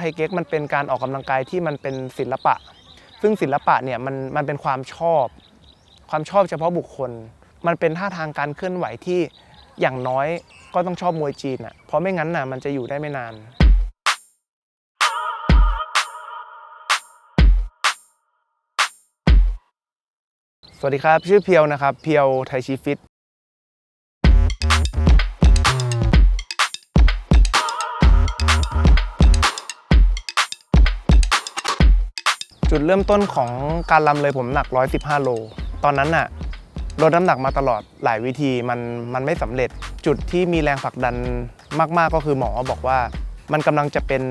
ไทเก๊กมันเป็นการออกกำลังกายที่มันเป็นศิลปะ ซึ่งศิลปะเนี่ยมันมันเป็นความชอบ ความชอบเฉพาะบุคคล มันเป็นท่าทางการเคลื่อนไหวที่อย่างน้อยก็ต้องชอบมวยจีนอะ เพราะไม่งั้นน่ะมันจะอยู่ได้ไม่นาน สวัสดีครับ ชื่อเพียวนะครับ เพียวไทชีฟิต จุดเริ่มต้นของการลำเลยผมหนัก 115 โล ตอนนั้นน่ะลดน้ำหนักมาตลอดหลายวิธีมันมันไม่สำเร็จ จุดที่มีแรงผลักดันมากๆก็คือหมอบอกว่า มันกำลังจะเป็น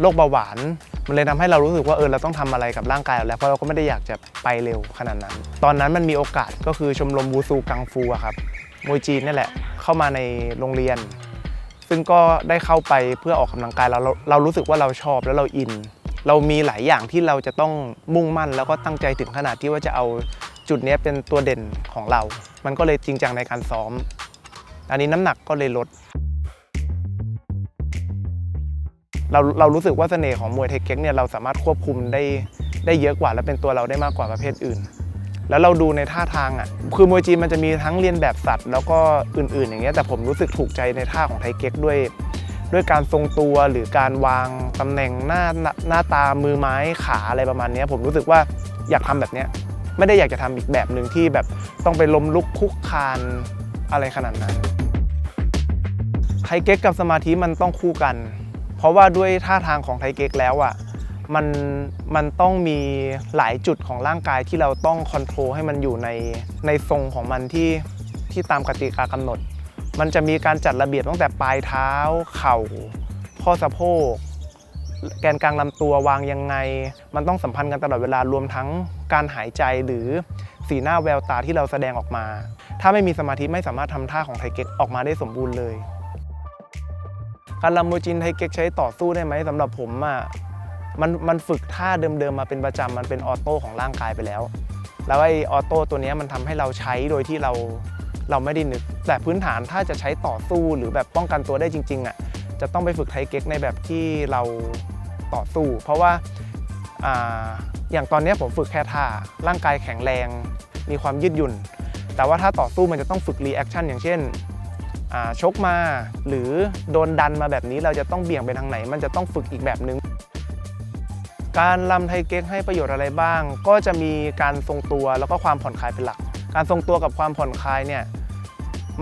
โรคเบาหวาน มันเลยทำให้เรารู้สึกว่าเออเราต้องทำอะไรกับร่างกายเราแล้วเพราะเราก็ไม่ได้อยากจะไปเร็วขนาดนั้น ตอนนั้นมันมีโอกาสก็คือชมรมวูซูกังฟูอะครับมวยจีนนี่แหละเข้ามาในโรงเรียน ซึ่งก็ได้เข้าไปเพื่อออกกำลังกายเราเราเรารู้สึกว่าเราชอบแล้วเราอิน เรามีหลายอย่างที่เราจะต้องมุ่งมั่น แล้วก็ตั้งใจถึงขนาดที่ว่าจะเอาจุดนี้เป็นตัวเด่นของเรา มันก็เลยจริงจังในการซ้อม อันนี้น้ำหนักก็เลยลด เราเรารู้สึกว่าเสน่ห์ของมวยไทยเก๊กเนี่ยเราสามารถควบคุมได้ได้เยอะกว่าและเป็นตัวเราได้มากกว่าประเภทอื่น แล้วเราดูในท่าทางอะ คือมวยจีนมันจะมีทั้งเรียนแบบสัตว์ แล้วก็อื่นๆ อย่างเงี้ย แต่ผมรู้สึกถูกใจในท่าของไทยเก๊กด้วย ด้วยการทรงตัวหรือการวางตำแหน่งหน้าหน้าตามือไม้ขาอะไรประมาณนี้ผมรู้สึกว่าอยากทำแบบนี้ไม่ได้อยากจะทำอีกแบบหนึ่งที่แบบต้องไปล้มลุกคุกคานอะไรขนาดนั้นไทเก๊กกับสมาธิมันต้องคู่กัน เพราะว่าด้วยท่าทางของไทเก๊กแล้วอะมันมันต้องมีหลายจุดของร่างกายที่เราต้องคอนโทรลให้มันอยู่ในในทรงของมันที่ที่ตามกติกากำหนด มันจะมีการจัดระเบียบตั้งแต่ปลายเท้า เข่า ข้อสะโพก แกนกลางลำตัววางยังไง มันต้องสัมพันธ์กันตลอดเวลารวมทั้งการหายใจหรือสีหน้าแววตาที่เราแสดงออกมา ถ้าไม่มีสมาธิไม่สามารถทำท่าของไทเก๊กออกมาได้สมบูรณ์เลย การลำมวยจีนไทเก๊กใช้ต่อสู้ได้ไหมสำหรับผมอะมันมันฝึกท่าเดิมๆมาเป็นประจำมันเป็นออโต้ของร่างกายไปแล้ว แล้วไอ้ออโต้ตัวนี้มันทำให้เราใช้โดยที่เรา เราไม่ได้นึก แต่พื้นฐานถ้าจะใช้ต่อสู้หรือแบบป้องกันตัวได้จริงๆอะจะต้องไปฝึกไทเก๊กในแบบที่เราต่อสู้ เพราะว่าอ่าอย่างตอนนี้ผมฝึกแค่ท่าร่างกายแข็งแรง มีความยืดหยุ่น แต่ว่าถ้าต่อสู้มันจะต้องฝึกรีแอคชั่นอย่างเช่นชกมาหรือโดนดันมาแบบนี้เราจะต้องเบี่ยงไปทางไหน มันจะต้องฝึกอีกแบบนึง การลำไทเก๊กให้ประโยชน์อะไรบ้าง ก็จะมีการทรงตัวแล้วก็ความผ่อนคลายเป็นหลัก การทรงตัวกับความผ่อนคลายเนี่ย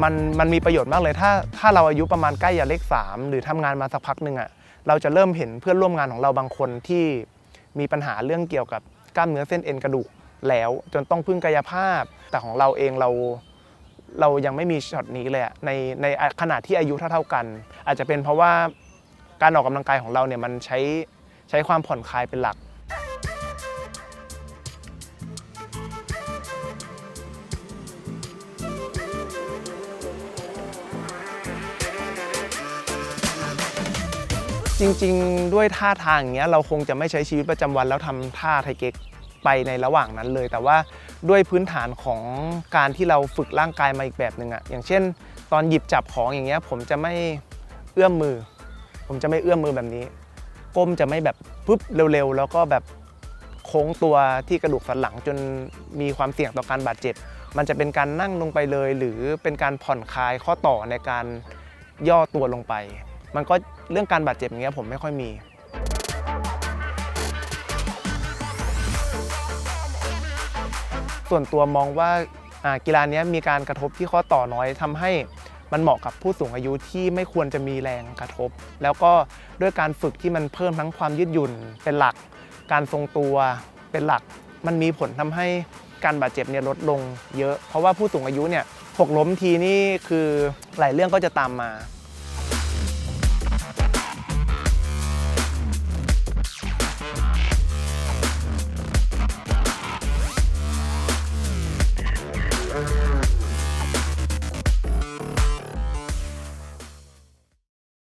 มันมันมีประโยชน์มากเลย ถ้าถ้าเราอายุประมาณใกล้อย่าเลข 3 หรือทำงานมาสักพักหนึ่งอะ่ะเราจะเริ่มเห็นเพื่อนร่วมงานของเราบางคนที่มีปัญหาเรื่องเกี่ยวกับกล้ามเนื้อเส้นเอ็นกระดูกแล้วจนต้องพึ่งกายภาพ แต่ของเราเองเราเรายังไม่มีช็อตนี้เลยในในขณะที่อายุเท่าๆกัน อาจจะเป็นเพราะว่าการออกกำลังกายของเราเนี่ยมันใช้ใช้ความผ่อนคลายเป็นหลัก จริง ๆ ด้วยท่าทางอย่างเงี้ยเราคงจะไม่ใช้ชีวิตประจำวันแล้วทำท่าไทเก๊กไปในระหว่างนั้นเลย แต่ว่าด้วยพื้นฐานของการที่เราฝึกร่างกายมาอีกแบบหนึ่งอะอย่างเช่น ตอนหยิบจับของอย่างเงี้ยผมจะไม่เอื้อมมือ ผมจะไม่เอื้อมมือแบบนี้ ก้มจะไม่แบบปุ๊บเร็วๆ แล้วก็แบบโค้งตัวที่กระดูกสันหลังจนมีความเสี่ยงต่อการบาดเจ็บ มันจะเป็นการนั่งลงไปเลย หรือเป็นการผ่อนคลายข้อต่อในการย่อตัวลงไป มันก็ เรื่องการบาดเจ็บอย่างเงี้ยผมไม่ค่อยมีส่วนตัวมองว่ากีฬานี้มีการกระทบที่ข้อต่อน้อยทำให้มันเหมาะกับผู้สูงอายุที่ไม่ควรจะมีแรงกระทบ แล้วก็ด้วยการฝึกที่มันเพิ่มทั้งความยืดหยุ่นเป็นหลัก การทรงตัวเป็นหลัก มันมีผลทำให้การบาดเจ็บเนี่ยลดลงเยอะ เพราะว่าผู้สูงอายุเนี่ยหกล้มทีนี่คือหลายเรื่องก็จะตามมา